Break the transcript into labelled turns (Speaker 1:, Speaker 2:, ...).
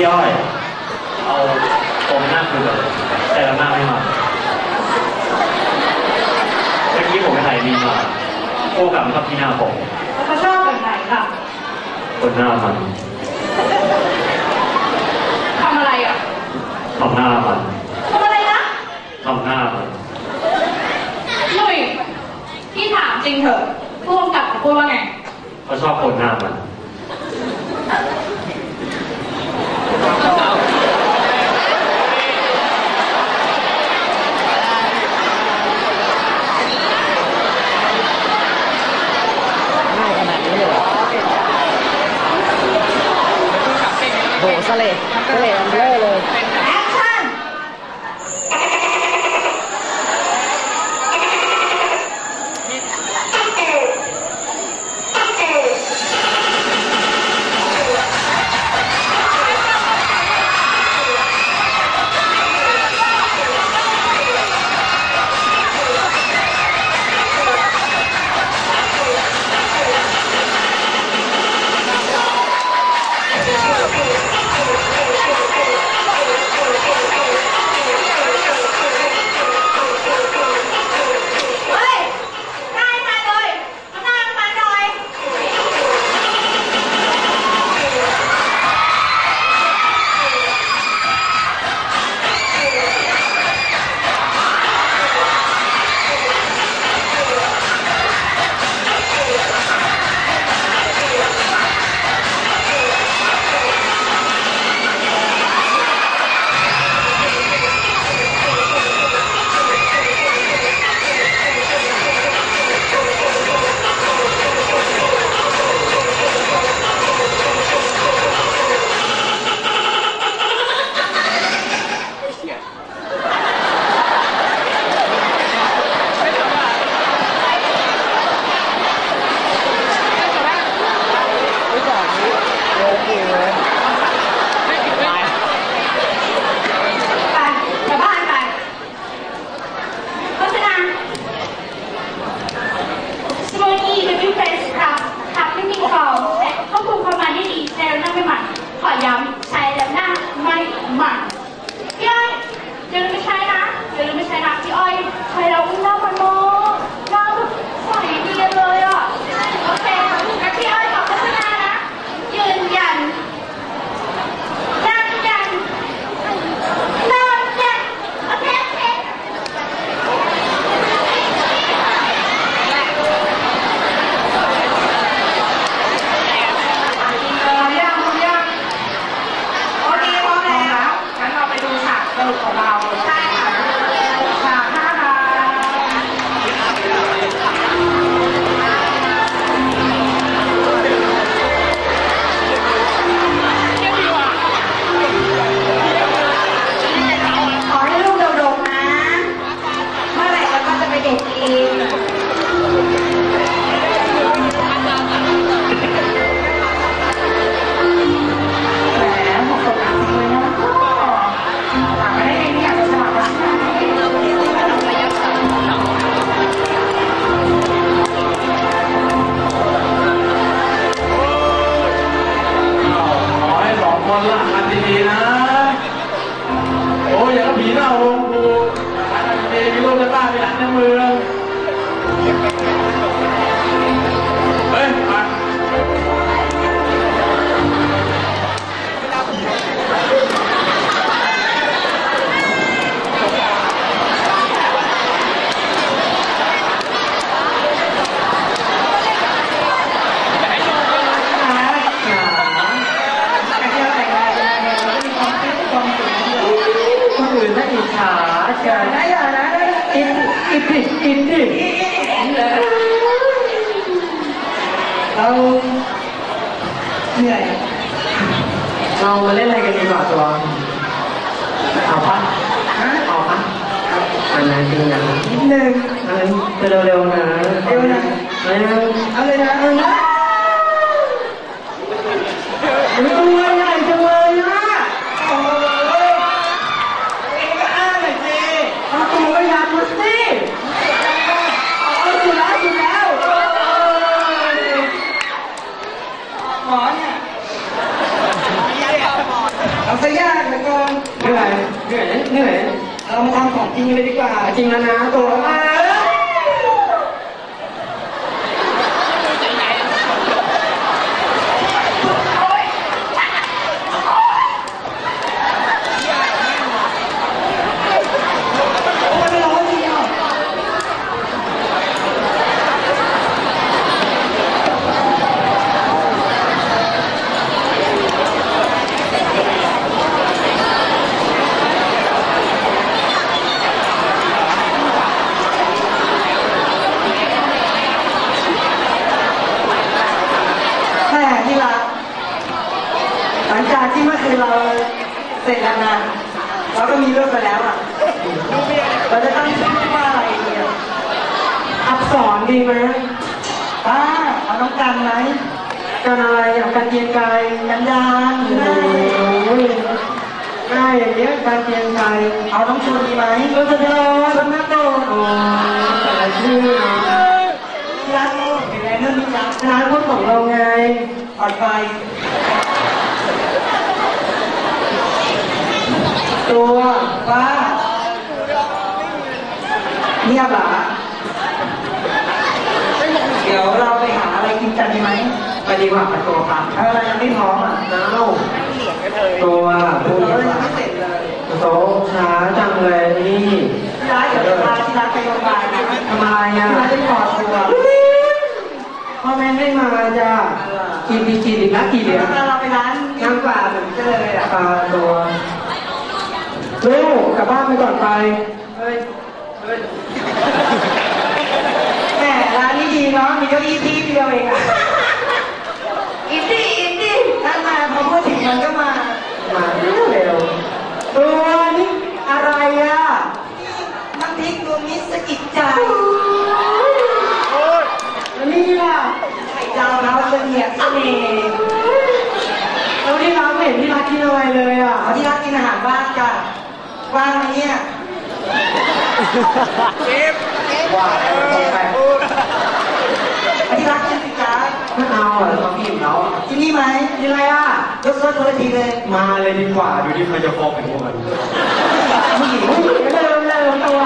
Speaker 1: พี่อ้อย เอาตรงหน้าคุยกันเลยแต่ละหน้าไม่มาเมื่อกี้ผมไปถ่ายมีมาคู่กับกับพี่หน้าผม
Speaker 2: เขาชอบแบบไหนค่ะ
Speaker 1: คนหน้ามัน
Speaker 2: ทำอะไรอะ
Speaker 1: ทำหน้ามัน
Speaker 2: ทำอะไรนะ
Speaker 1: ทำหน้ามัน
Speaker 2: หนุ่ยพี่ถามจริงเถอะผู้กำกับเขาพูดว่าไง
Speaker 1: เขาชอบคนหน้ามัน
Speaker 3: ง่ายขนาดนี้เลยเหรอ โหสเลสเลดอันเบ
Speaker 2: ดีๆนะ
Speaker 1: โอ้ยอย่าผีหน้าโรงกูมีมีลูกในบ้าไปหลังในมือ
Speaker 3: ดิอินดิเราเหนื่อยเรามาเล่นอะไรกันดีกว่าตัวเอาปะเอาปะอันนั้นดึงนะนิดนึงอันนั้นเร็วๆนะเร็วนะเอาเลยนะเอานะตัวใหญ่จังเลยนะโอ้ย เองก็อ้าหน่อยสิเอาตัวยันมาสิเอาอยู่แล้วอยู่แล้วหมอเนี่ยเอา
Speaker 4: ยากเหลือเกิน
Speaker 5: เหนื่อยเหนื่อยเหนื่อย
Speaker 4: เรา จริงเลยดีกว่า
Speaker 5: จริงแล้วนะตัว
Speaker 4: เอ้ยโอ้ยร้อนจริงอะ แม่ที่รักหลั งจากที่เมื่อคืนเราเสร็จแล้วนะเราก็มีเรื่องไปแล้วอะเราจะตั้งชื่อว่าอะไรดีอะ
Speaker 5: อักษรดีไหม
Speaker 4: ป้าเอาน้องกันไหม
Speaker 5: การอะไรอะการเกียงกาย
Speaker 4: กันยาน
Speaker 5: โอ้
Speaker 4: ได้
Speaker 5: ยง่ายอย่างเงี้ยการเกียงกาย
Speaker 4: เอาน้องชวนดีไหม
Speaker 5: เราจะเดินชนะโดนโอ้ยแต่ละชื่อนะ
Speaker 4: ที่รักเห็นไหมเรื่องนี้รัก
Speaker 5: ร้านคนของเราไง
Speaker 4: ปลอดไฟ
Speaker 5: ตัว
Speaker 4: ป้าเงียบเหรอเดี๋ยวเราไปหาอะไรกินกันดีไหม
Speaker 5: ไปดีกว่าไปตัวครับ
Speaker 4: เอาอะไรยังไม่พร้อมอะ
Speaker 5: น้าตัวพูด
Speaker 4: เรา
Speaker 5: ดี
Speaker 4: ยัง
Speaker 5: กว่า
Speaker 4: ไม่เสร็จเลย
Speaker 5: โต๊ะช้าจังเลยนี่
Speaker 4: ที่รักเดี๋ยวพาที่รักไปโรงพยาบาลนะ
Speaker 5: ทำไม
Speaker 4: ที่
Speaker 5: อะ
Speaker 4: รักจะถอดตัว
Speaker 5: พ่อแม่ไม่มาจ้ะกินดีกินอีกนะกี่เดือน
Speaker 4: ถ้าเราไปร้านน้ำกว่าถึงจะเลยอะ
Speaker 5: ตาตัว เร็วกลับบ้านไปก่อนไป
Speaker 4: เฮ้ย เฮ้ย แหมร้านนี้ดีเนาะ มีเก้าอี้ที่เดียวเองอะอินดี้อินดี้ถ้ามาพอพูดถึงมันก็มา
Speaker 5: มาเร็วเร็วตัวนี่
Speaker 4: อะไรอะน้ำพริกรวมมิตรสะกิดใจ
Speaker 5: แล้วนี่ล่ะ
Speaker 4: ไข่ดาวเราเสนียดเสน่ห์
Speaker 5: แล้วที่ร้านไม่เห็นที่ร้านกินอะไรเลยอะ
Speaker 4: เอาที่ร้านกินอาหารบ้านจ้ะ ว่างไหมเนี่ย
Speaker 5: ว่าไป
Speaker 4: เอาที่ร้านกินสิจ้า
Speaker 5: ไม่เอาอะเราพี่อยู่แล้วอะ
Speaker 4: ที่นี่ไหม
Speaker 5: กินอะไรอะ
Speaker 4: ยกเลิกคนละทีเลย
Speaker 5: มาเลยดีกว่า ดูที่ใครจะฟ้องเป็นพวกมัน
Speaker 4: ผู้หญิง
Speaker 5: เร็วเร็วตัว